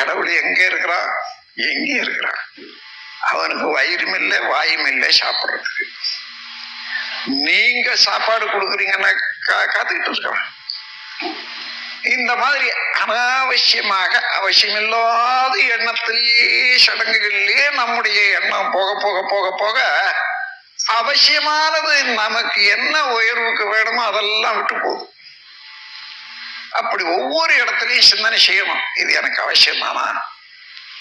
கடவுள் எங்கே இருக்கிறான்? எங்கே இருக்கிறான்? அவனுக்கு வயிறும் இல்லை வாயும் இல்லை சாப்பிடுறதுக்கு. நீங்க சாப்பாடு கொடுக்குறீங்கன்னா காத்துக்கிட்டு இருக்கலாம் இந்த மாதிரி அனாவசியமாக அவசியமில்லாத எண்ணத்திலேயே சடங்குகளிலேயே நம்முடைய எண்ணம் போக போக போக போக அவசியமானது நமக்கு என்ன உயர்வுக்கு வேணுமோ அதெல்லாம் விட்டு போகுது அப்படி ஒவ்வொரு இடத்துலையும் சிந்தனை செய்யணும். இது எனக்கு அவசியம் தானா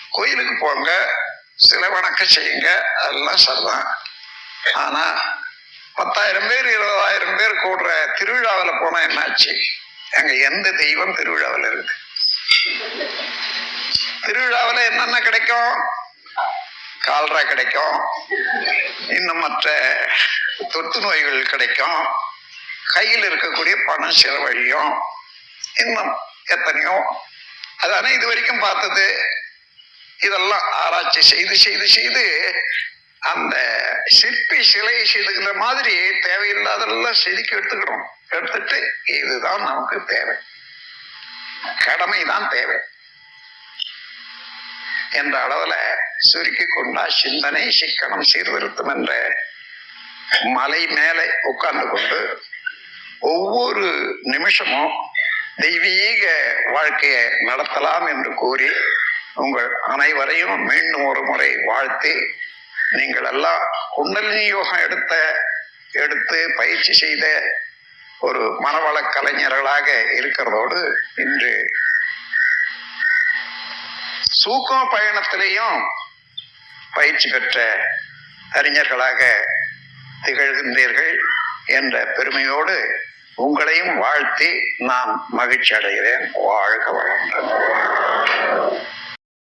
கோயிலுக்கு போங்க சில வணக்கம் செய்யுங்க அதெல்லாம் சரிதான். ஆனா பத்தாயிரம் பேர் இருபதாயிரம் பேர் கூடுற திருவிழாவில் போனா என்னாச்சு? அங்க எந்த தெய்வம் திருவிழாவில் இருக்கு? திருவிழாவில் என்னென்ன கிடைக்கும்? கால்ரா கிடைக்கும். இன்னும் மற்ற தொற்று நோய்கள் கிடைக்கும். கையில் இருக்கக்கூடிய பணம் செலவழியும். இன்னும் எத்தனையோ. அதானே இது வரைக்கும் பார்த்தது. இதெல்லாம் ஆராய்ச்சி செய்து செய்து செய்து அந்த சிற்பி சிலையை செதுக்கிற மாதிரி தேவையில்லாதெல்லாம் செதுக்கி எடுத்துக்கிறோம். எடுத்துட்டு இதுதான் நமக்கு தேவை. கடமை தான் தேவை. என்ற அளவுல சுருக்கி கொண்டா சிந்தனை சிக்கனம் சீர்திருத்தம் என்ற மலை மேலே உட்கார்ந்து கொண்டு ஒவ்வொரு நிமிஷமும் தெய்வீக வாழ்க்கையை நடத்தலாம் என்று கூறி உங்கள் அனைவரையும் மீண்டும் ஒரு முறை வாழ்த்தி நீங்கள் எல்லாம் குண்டலினி யோகம் எடுத்த எடுத்து பயிற்சி செய்த ஒரு மனவள கலைஞர்களாக இருக்கிறதோடு இன்று சூக்கம் பயணத்திலையும் பயிற்சி பெற்ற அறிஞர்களாக திகழ்கின்றீர்கள் என்ற பெருமையோடு உங்களையும் வாழ்த்தி நான் மகிழ்ச்சி அடைகிறேன் வாழ்க வளம்